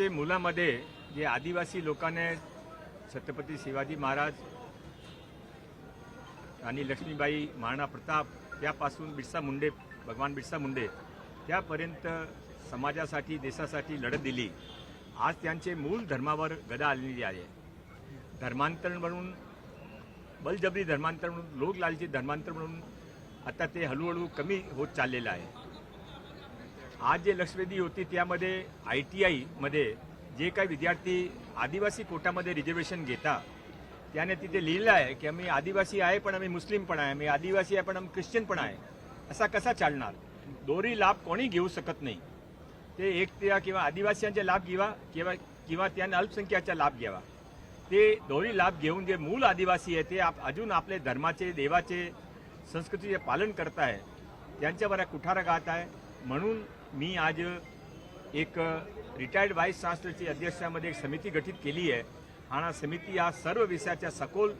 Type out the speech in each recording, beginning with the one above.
आजचे मुलामध्ये जे आदिवासी लोकांना छत्रपती शिवाजी महाराज आणि लक्ष्मीबाई महाराणा प्रताप त्यापासून बिरसा मुंडे भगवान बिरसा मुंडे त्यापर्यंत समाजासाठी देशासाठी लढत दिली. आज त्यांचे मूळ धर्मावर गदा आलेली आहे. धर्मांतरण म्हणून बलजबरी धर्मांतर म्हणून लोकलालची धर्मांतर म्हणून आता ते हळूहळू कमी होत चाललेलं आहे. आज जे लक्षवेधी होती त्यामध्ये आय टी आयमध्ये जे काही विद्यार्थी आदिवासी कोटामध्ये रिझर्वेशन घेता त्याने तिथे लिहिलं आहे की आम्ही आदिवासी आहे पण आम्ही मुस्लिम पण आहे आम्ही आदिवासी आहे पण आम्ही ख्रिश्चन पण आहे. असा कसा चालणार? दोरी लाभ कोणी घेऊ शकत नाही. ते एक त्या किंवा आदिवासीयांचे लाभ घ्यावा किंवा किंवा त्याने अल्पसंख्याचा लाभ घ्यावा. ते दोरी लाभ घेऊन जे मूळ आदिवासी आहे ते आप अजून आपले धर्माचे देवाचे संस्कृतीचे पालन करत आहे त्यांच्यावर कुठारा गात आहे. म्हणून मी आज एक रिटायर्ड व्हाईस चान्सलरची अध्यक्षामध्ये एक समिती गठीत केली आहे. आणि समिती या सर्व विषयाच्या सखोल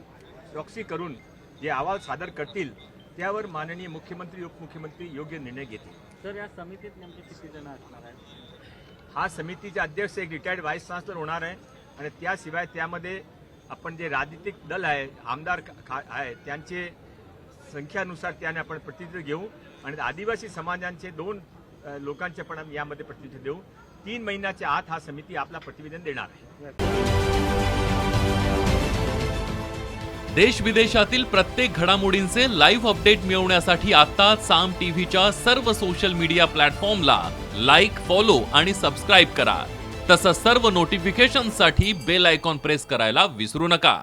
चौकशी करून जे अहवाल सादर करतील त्यावर माननीय मुख्यमंत्री उपमुख्यमंत्री योग्य निर्णय घेतील. सर या समितीत नेमके किती जण असणार आहेत? हा समितीचे अध्यक्ष एक रिटायर्ड व्हाईस चान्सलर होणार आहे आणि त्याशिवाय त्यामध्ये आपण जे राजनीतिक दल आहे आमदार आहे त्यांचे संख्यानुसार त्याने आपण प्रतिनिधित्व घेऊ. आणि आदिवासी समाजांचे दोन लोकांचे पण आम्ही यामध्ये प्रतिनिधी देऊ. तीन महिन्याच्या आत हा समिती आपला प्रतिवेदन देणार आहे. देश विदेशातील प्रत्येक घडामोडींचे लाईव्ह अपडेट मिळवण्यासाठी आता साम टीव्हीच्या सर्व सोशल मीडिया प्लॅटफॉर्मला लाईक फॉलो आणि सबस्क्राईब करा. तसंच सर्व नोटिफिकेशनसाठी बेल आयकॉन प्रेस करायला विसरू नका.